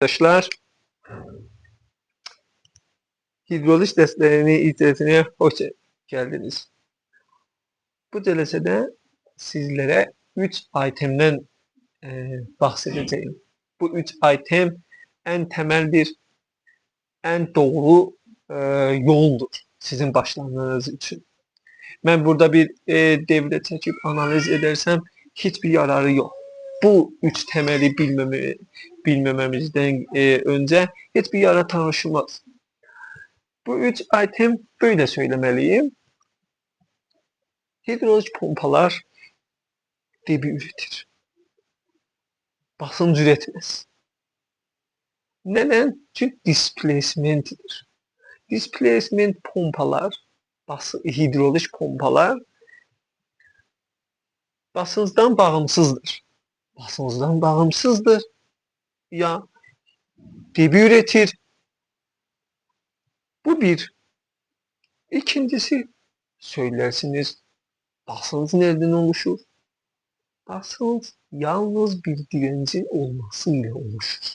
Arkadaşlar hidroliz derslerini izlediğine hoş geldiniz. Bu celsede sizlere 3 itemden e, bahsedeceğim. Bu 3 item en temeldir, en doğru e, yoldur sizin başlamanız için. Ben burada bir e, devre çekip analiz edersem hiçbir yararı yok. Bu üç temeli bilmeme, bilmememizden e, önce hiçbir yara tanışılmaz. Bu üç item böyle söylemeliyim. Hidrolik pompalar debi üretir. Basınç üretmez. Neden? Çünkü displacement'idir. Displacement pompalar, bası, pompalar basınçdan bağımsızdır. Basınçdan bağımsızdır. Ya debi üretir. Bu bir. İkincisi söylersiniz basınç nereden oluşur? Basınç yalnız bir direncin olmasıyla oluşur.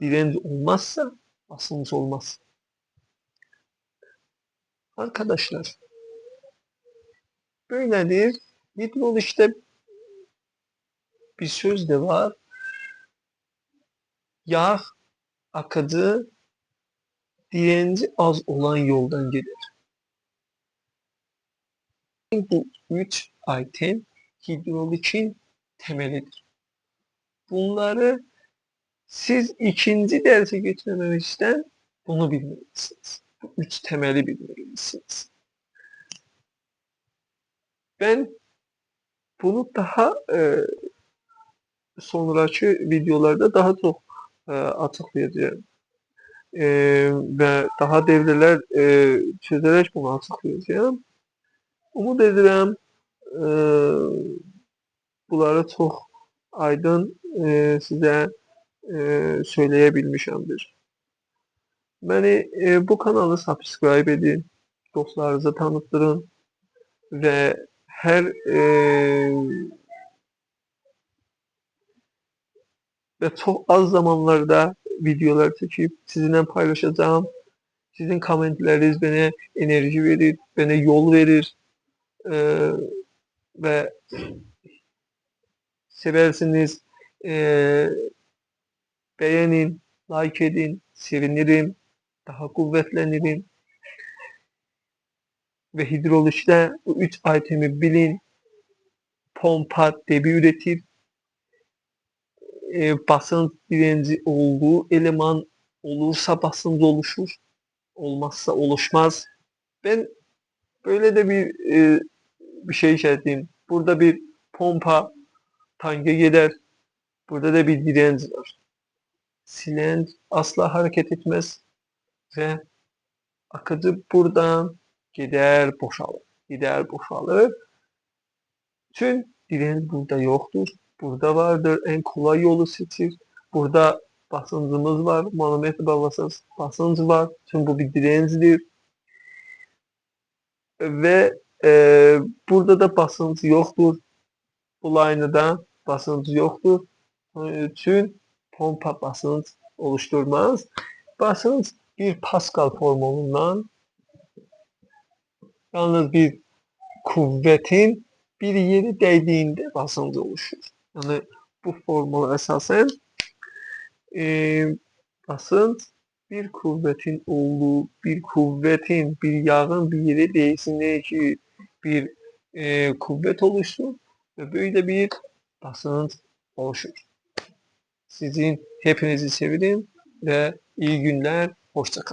Direnç olmazsa basınç olmaz. Arkadaşlar böyledir. Hidrolikte bir söz de var. Yağ akadı direnci az olan yoldan gelir. Bu üç item hidrolikin temelidir. Bunları siz ikinci derse geçmemişten bunu bilmelisiniz. Bu üç temeli bilmelisiniz. Ben bunu daha e, sonraki videolarda daha çok e, açıklayacağım. E, ve daha devreler e, çözerek bunu açıklayacağım. Umut edirəm e, bunları çok aydın e, size e, söyleyebilmişimdir. Beni e, bu kanalı subscribe edin, dostlarınıza tanıttırın ve her e, ve çok az zamanlarda videolar çekip sizinle paylaşacağım. Sizin komentleriniz bana enerji verir, bana yol verir ee, ve seversiniz. Ee, beğenin, like edin, sevinirim, daha kuvvetlenirim. Ve hidrolikte bu üç itemi bilin. Pompa debi üretir, e, basınç direnci olduğu eleman olursa basınç oluşur. Olmazsa oluşmaz. Ben böyle de bir e, bir şey işaretleyeyim. Burada bir pompa tanka gider. Burada da bir direnç var. Silend asla hareket etmez ve akıcı buradan gider boşalır. Gider boşalır. Tüm direnç burada yoktur burada vardır. En kolay yolu seçir. Burada basıncımız var. Manometre basınç, basınç var. Çünkü bu bir direncidir. Ve e, burada da basınç yoktur. Bu line'da basınç yoktur. Onun için pompa basınç oluşturmaz. Basınç bir Pascal formülünden yalnız bir kuvvetin bir yeri değdiğinde basınç oluşur. Yani bu formula esasen e, basınç bir kuvvetin olduğu, bir kuvvetin, bir yağın bir yere değsindeki bir e, kuvvet oluşur ve böyle bir basınç oluşur. Sizin hepinizi severim ve iyi günler, hoşçakalın.